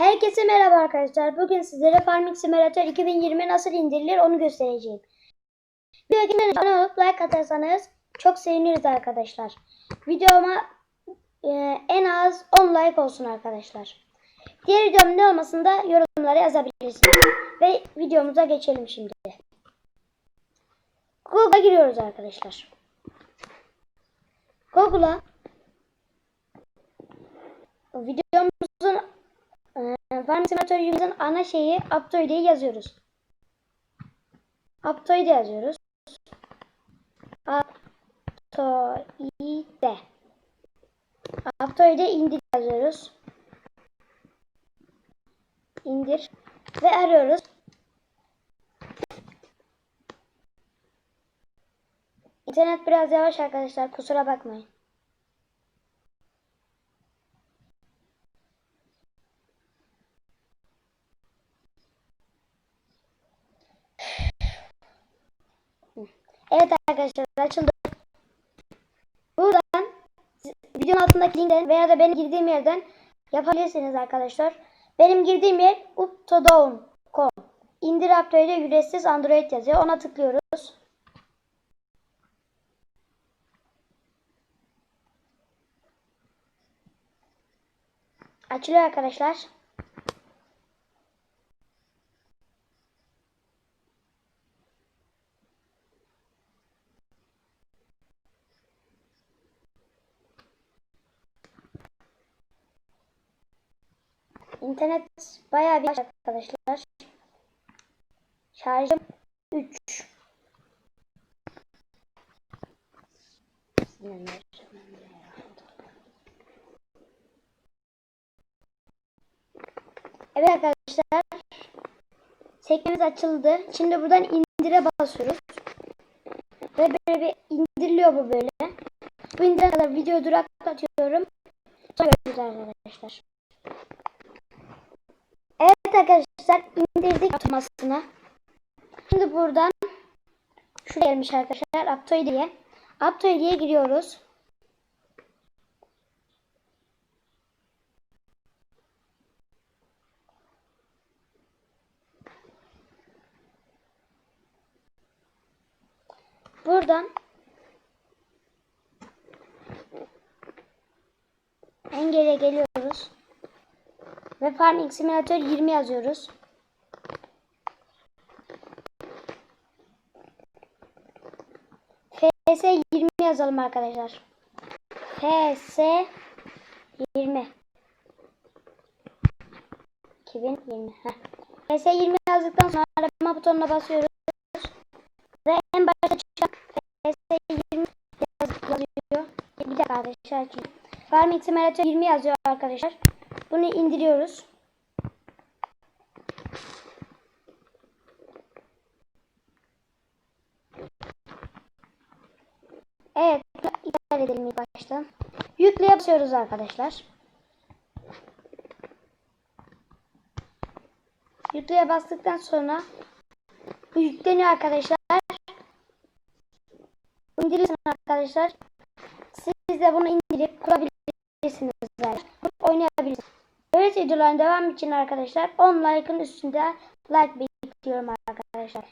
Herkese merhaba arkadaşlar. Bugün sizlere Farming Simulator 2020 nasıl indirilir onu göstereceğim. Videoya abone olup like atarsanız çok seviniriz arkadaşlar. Videoma e, en az 10 like olsun arkadaşlar. Diğer videom ne olmasını da yorumlara yazabilirsiniz. Ve videomuza geçelim şimdi. Google'a giriyoruz arkadaşlar. Google'a videomuzun ee, Farm Simulator 100'ün ana şeyi Aptoide'yi yazıyoruz. Aptoide yazıyoruz. Aptoide. Aptoide indir yazıyoruz. İndir. Ve arıyoruz. İnternet biraz yavaş arkadaşlar. Kusura bakmayın. Evet arkadaşlar açıldı. Buradan videonun altındaki linkten veya da benim girdiğim yerden yapabilirsiniz arkadaşlar. Benim girdiğim yer uptodown.com İndir Aptoide ücretsiz Android yazıyor. Ona tıklıyoruz. Açılıyor arkadaşlar. İnternet bayağı bir arkadaşlar. Şarjım 3. Evet arkadaşlar. Sekmemiz açıldı. Şimdi buradan indire basıyoruz. Ve böyle bir indiriliyor bu böyle. Bu indire kadar video duraklatıyorum. Sonra görüşürüz arkadaşlar. Evet arkadaşlar indirdik atmasını. Şimdi buradan şu gelmiş arkadaşlar Aptoide'ye. Aptoide'ye giriyoruz. Buradan engele geliyoruz. Ve Farming Simulator 20 yazıyoruz. FS 20 yazalım arkadaşlar. FS 20 2020 Heh. FS 20 yazdıktan sonra arama butonuna basıyoruz. Ve en başta çıkan FS 20 yazıyor. Bir dakika arkadaşlar. Farming Simulator 20 yazıyor arkadaşlar. Bunu indiriyoruz. Evet, iptal edelim ilk başta. Yükleye basıyoruz arkadaşlar. Yükleye bastıktan sonra bu yükleniyor arkadaşlar. İndirirsin arkadaşlar. Siz de bunu indirip kurabilirsiniz. Oynayabilirsiniz. Böyle videoların devam için arkadaşlar 10 like'ın üstünde like bekliyorum arkadaşlar.